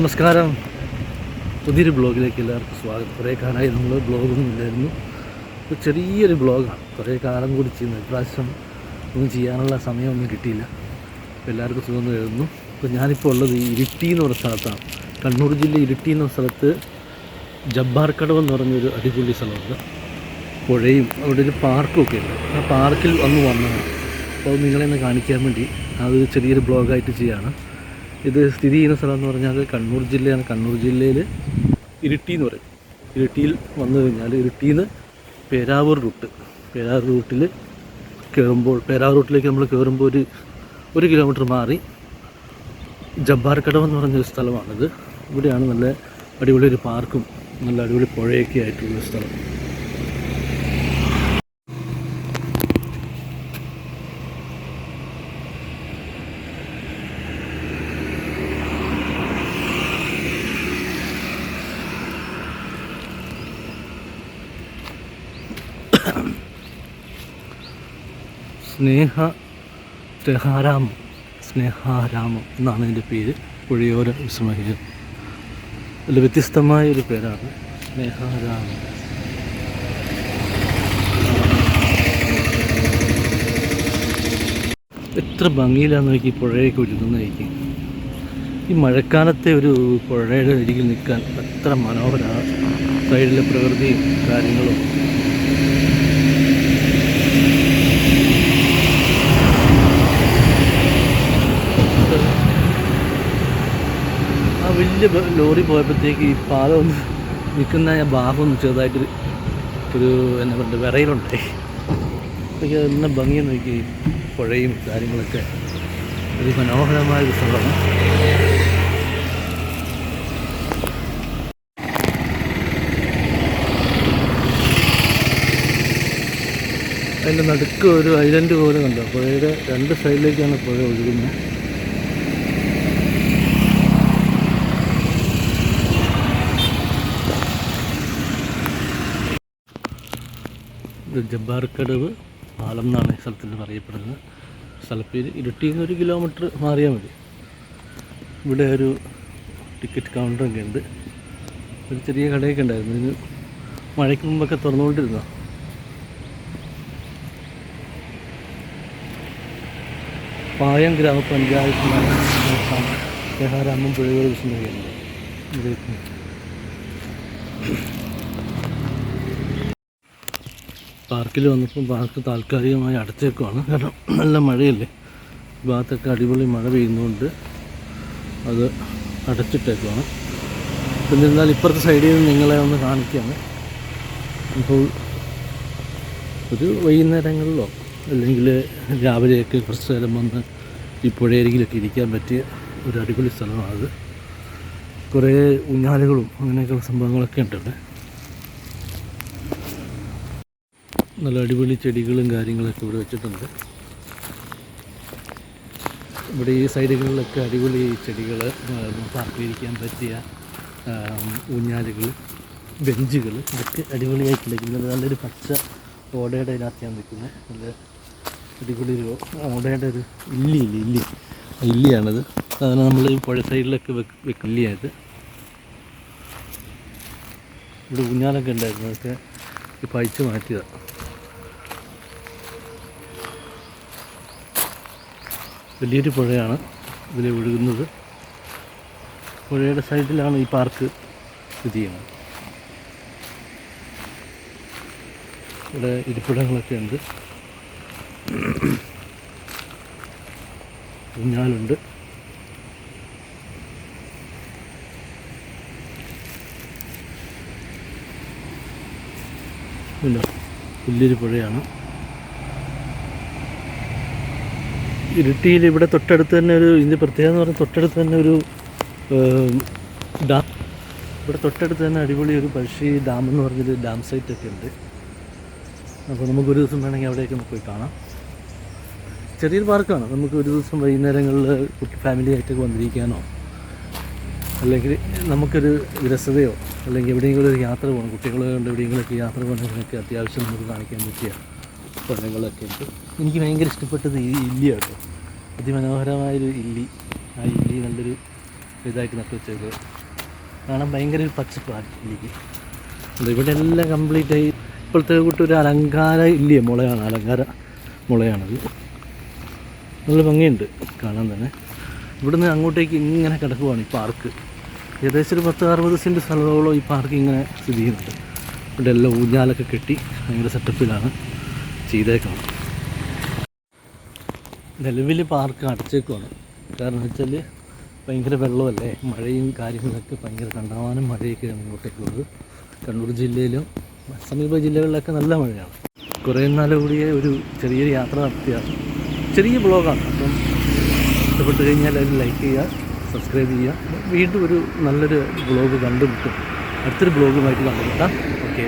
നമസ്കാരം. പുതിയൊരു ബ്ലോഗിലേക്ക് എല്ലാവർക്കും സ്വാഗതം. കുറേ കാലമായി നമ്മൾ ബ്ലോഗൊന്നും ഇല്ലായിരുന്നു. ചെറിയൊരു ബ്ലോഗാണ്. കുറേ കാലം കൂടി ചെയ്യുന്നത് ഇപ്രാവശ്യം ഒന്നും ചെയ്യാനുള്ള സമയമൊന്നും കിട്ടിയില്ല. അപ്പോൾ എല്ലാവർക്കും സുഖം എഴുതുന്നു അപ്പോൾ ഞാനിപ്പോൾ ഉള്ളത് ഇരിട്ടി എന്ന് പറഞ്ഞ സ്ഥലത്താണ്. കണ്ണൂർ ജില്ല ഇരിട്ടി എന്ന സ്ഥലത്ത് ജബ്ബാർ കടവ് എന്ന് പറഞ്ഞൊരു അടിപൊളി സ്ഥലമുണ്ട്. പുഴയും അവിടെ ഒരു പാർക്കും ഒക്കെ ഉണ്ട്. ആ പാർക്കിൽ വന്ന് വന്നതാണ്. അപ്പോൾ നിങ്ങളെ ഒന്ന് കാണിക്കാൻ വേണ്ടി. അത് ചെറിയൊരു ബ്ലോഗായിട്ട് ചെയ്യാണ്. ഇത് സ്ഥിതി ചെയ്യുന്ന സ്ഥലം എന്ന് പറഞ്ഞാൽ കണ്ണൂർ ജില്ലയാണ്. കണ്ണൂർ ജില്ലയിൽ ഇരിട്ടി എന്ന് പറയും. ഇരിട്ടിയിൽ വന്നു കഴിഞ്ഞാൽ ഇരിട്ടിയിൽ നിന്ന് പേരാവൂർ റൂട്ട്. പേരാവൂർ റൂട്ടിൽ കയറുമ്പോൾ പേരാവൂർ റൂട്ടിലേക്ക് നമ്മൾ കയറുമ്പോൾ ഒരു ഒരു കിലോമീറ്റർ മാറി ജബ്ബാർ കടവ് എന്ന് പറഞ്ഞൊരു സ്ഥലമാണിത്. ഇവിടെയാണ് നല്ല അടിപൊളി ഒരു പാർക്കും നല്ല അടിപൊളി പുഴയൊക്കെ ആയിട്ടുള്ള സ്ഥലം. സ്നേഹ സ്നേഹാരാമം സ്നേഹാരാമം എന്നാണ് എന്റെ പേര്. പുഴയോര വിശ്രമകേന്ദ്രം അതിൽ വ്യത്യസ്തമായ ഒരു പേരാണ് സ്നേഹാരാമം. എത്ര ഭംഗിയിലാന്ന് നോക്കി പുഴയൊക്കെ ഒഴുകുന്നതായിരിക്കും ഈ മഴക്കാലത്തെ ഒരു പുഴയുടെ അരികിൽ നിൽക്കാൻ അത്ര മനോഹരമാണ്. സൈഡിലെ പ്രകൃതിയും കാര്യങ്ങളും വലിയ ലോറി പോയപ്പോഴത്തേക്ക് ഈ പാത ഒന്ന് നിൽക്കുന്ന ആ ഭാഗം ഒന്ന് ചെറുതായിട്ട് ഒരു എന്നെ പറയുക വിറയിലുണ്ടായി അപ്പോൾ എന്ന ഭംഗിയെന്ന് നോക്കി. പുഴയും കാര്യങ്ങളൊക്കെ ഒരു മനോഹരമായ ഒരു സ്ഥലമാണ്. അതിന്റെ നടുക്ക് ഒരു ഐലൻഡ് പോലെ കണ്ടോ? പുഴയുടെ രണ്ട് സൈഡിലേക്കാണ് പുഴ ഒഴുകുന്നത്. ഇത് ജബ്ബാർക്കടവ് പാലം എന്നാണ് ഈ സ്ഥലത്തിൽ പറയപ്പെടുന്നത്. സ്ഥലപ്പേര് ഇരുട്ടിയിൽ നിന്ന് ഒരു കിലോമീറ്റർ മാറിയാൽ മതി. ഇവിടെ ഒരു ടിക്കറ്റ് കൗണ്ടറൊക്കെ ഉണ്ട്. ഒരു ചെറിയ കടയൊക്കെ ഉണ്ടായിരുന്നു. ഇതിന് മഴയ്ക്ക് മുമ്പൊക്കെ തുറന്നുകൊണ്ടിരുന്ന പായം ഗ്രാമപഞ്ചായത്തിലാണ് സ്നേഹാരാമം പുഴകൾ വിസ്മരിക്കുന്നത് ഇവിടെ പാർക്കിൽ വന്നപ്പോൾ പാർക്ക് താൽക്കാലികമായി അടച്ചേക്കുവാണ് കാരണം നല്ല മഴയല്ലേ? ഭാഗത്തൊക്കെ അടിപൊളി മഴ പെയ്യുന്നതുകൊണ്ട് അത് അടച്ചിട്ടേക്കുവാണ്. പിന്നെ എന്നാൽ ഇപ്പുറത്തെ സൈഡിൽ നിന്ന് നിങ്ങളെ ഒന്ന് കാണിക്കുകയാണ് അപ്പോൾ ഒരു വൈകുന്നേരങ്ങളിലോ അല്ലെങ്കിൽ രാവിലെയൊക്കെ കുറച്ച് നേരം വന്ന് ഈ പുഴയരികിലൊക്കെ ഇരിക്കാൻ പറ്റിയ ഒരു അടിപൊളി സ്ഥലമാണത്. കുറേ ഊഞ്ഞാലുകളും അങ്ങനെയൊക്കെയുള്ള സംഭവങ്ങളൊക്കെ ഉണ്ട് ഇവിടെ നല്ല അടിപൊളി ചെടികളും കാര്യങ്ങളൊക്കെ ഇവിടെ വെച്ചിട്ടുണ്ട്. ഇവിടെ ഈ സൈഡുകളിലൊക്കെ അടിപൊളി ചെടികൾ പാർപ്പിരിക്കാൻ പറ്റിയ ഊഞ്ഞാലുകൾ ബെഞ്ചുകൾ ഇതൊക്കെ അടിപൊളിയായിട്ടില്ല ഇന്നത് നല്ലൊരു പച്ച ഓടയുടെ ഇതിനകത്ത് ഞാൻ നിൽക്കുന്നത്. നല്ല അടിപൊളി ഒരു ഓടയുടെ ഒരു ഇല്ലി ഇല്ല ഇല്ലി. ഇല്ലിയാണത്. അതാണ് നമ്മൾ ഈ പുഴ സൈഡിലൊക്കെ വെക്ക് വെക്കും ഇല്ലിയായത്. ഇവിടെ ഊഞ്ഞാലൊക്കെ ഉണ്ടായിരുന്നു. അതൊക്കെ ഇപ്പം അഴിച്ചു മാറ്റിയതാണ് വലിയൊരു പുഴയാണ് ഇതിൽ ഒഴുകുന്നത്. പുഴയുടെ സൈഡിലാണ് ഈ പാർക്ക് സ്ഥിതി ചെയ്യുന്നത്. ഇവിടെ ഇരിപ്പിടങ്ങളൊക്കെ ഉണ്ട്. ഊഞ്ഞാലുണ്ട് വലിയൊരു പുഴയാണ്. ഇരിട്ടിയിൽ ഇവിടെ തൊട്ടടുത്ത് തന്നെ ഒരു ഇതിന്റെ പ്രത്യേകത എന്ന് പറഞ്ഞാൽ തൊട്ടടുത്ത് തന്നെ ഒരു ഡാം. ഇവിടെ തൊട്ടടുത്ത് തന്നെ അടിപൊളി ഒരു പഴശ്ശി ഡാം എന്ന് പറഞ്ഞൊരു ഡാം സൈറ്റ് ഒക്കെ ഉണ്ട്. അപ്പോൾ നമുക്ക് ഒരു ദിവസം വേണമെങ്കിൽ അവിടെയൊക്കെ നമുക്ക് പോയി കാണാം. ചെറിയൊരു പാർക്കാണ്. നമുക്ക് ഒരു ദിവസം വൈകുന്നേരങ്ങളിൽ കുട്ടി ഫാമിലി ആയിട്ടൊക്കെ വന്നിരിക്കാനോ അല്ലെങ്കിൽ നമുക്കൊരു വിരസതയോ അല്ലെങ്കിൽ എവിടെയെങ്കിലും ഒരു യാത്ര പോകണം. കുട്ടികളെ കൊണ്ട് എവിടെയെങ്കിലുമൊക്കെ യാത്ര പോകണമെങ്കിലൊക്കെ അത്യാവശ്യം നമുക്ക് കാണിക്കാൻ പറ്റിയ സ്ഥലങ്ങളൊക്കെ ഉണ്ട്. എനിക്ക് ഭയങ്കര ഇഷ്ടപ്പെട്ടത് ഈ ഇല്ലിയാണ്. അതിമനോഹരമായൊരു ഇല്ലി. ആ ഇല്ലി നല്ലൊരു ഇതാക്കി നട്ടു വെച്ചേക്കുക കാണാൻ ഭയങ്കര ഒരു പച്ചപ്പാണ് ഇല്ലിക്ക്. ഇവിടെ എല്ലാം കംപ്ലീറ്റ് ആയി. ഇപ്പോഴത്തെ കൂട്ട് ഒരു അലങ്കാര ഇല്ലേ മുളയാണ് അലങ്കാര മുളയാണത്. നല്ല ഭംഗിയുണ്ട് കാണാൻ തന്നെ. ഇവിടുന്ന് അങ്ങോട്ടേക്ക് ഇങ്ങനെ കിടക്കുവാണ് ഈ പാർക്ക് ഏകദേശം ഒരു പത്ത് അറുപത് സെന്റ് സ്ഥലത്തോളം ഈ പാർക്ക് ഇങ്ങനെ സ്ഥിതി ചെയ്യുന്നുണ്ട്. ഇവിടെ എല്ലാം ഊഞ്ഞാലൊക്കെ കെട്ടി ഭയങ്കര സെറ്റപ്പിലാണ് ചെയ്തേക്കുന്നത് നിലവിൽ പാർക്ക് അടച്ചേക്കുവാണ്. കാരണം വെച്ചാൽ ഭയങ്കര വെള്ളമല്ലേ? മഴയും കാര്യങ്ങളൊക്കെ ഭയങ്കര കണ്ടമാനം മഴയൊക്കെയാണ് ഇങ്ങോട്ടേക്കുള്ളത്. കണ്ണൂർ ജില്ലയിലും സമീപ ജില്ലകളിലൊക്കെ നല്ല മഴയാണ്. കുറേ നാൾ കൂടിയ ഒരു ചെറിയൊരു യാത്ര നടത്തിയാണ് ചെറിയ ബ്ലോഗാണ്. അപ്പം ഇഷ്ടപ്പെട്ട് കഴിഞ്ഞാൽ അത് ലൈക്ക് ചെയ്യുക സബ്സ്ക്രൈബ് ചെയ്യുക. വീണ്ടും ഒരു നല്ലൊരു ബ്ലോഗ് കണ്ടുമുട്ടും. അടുത്തൊരു ബ്ലോഗുമായിട്ട് കണ്ടുമുട്ടാം. ഓക്കെ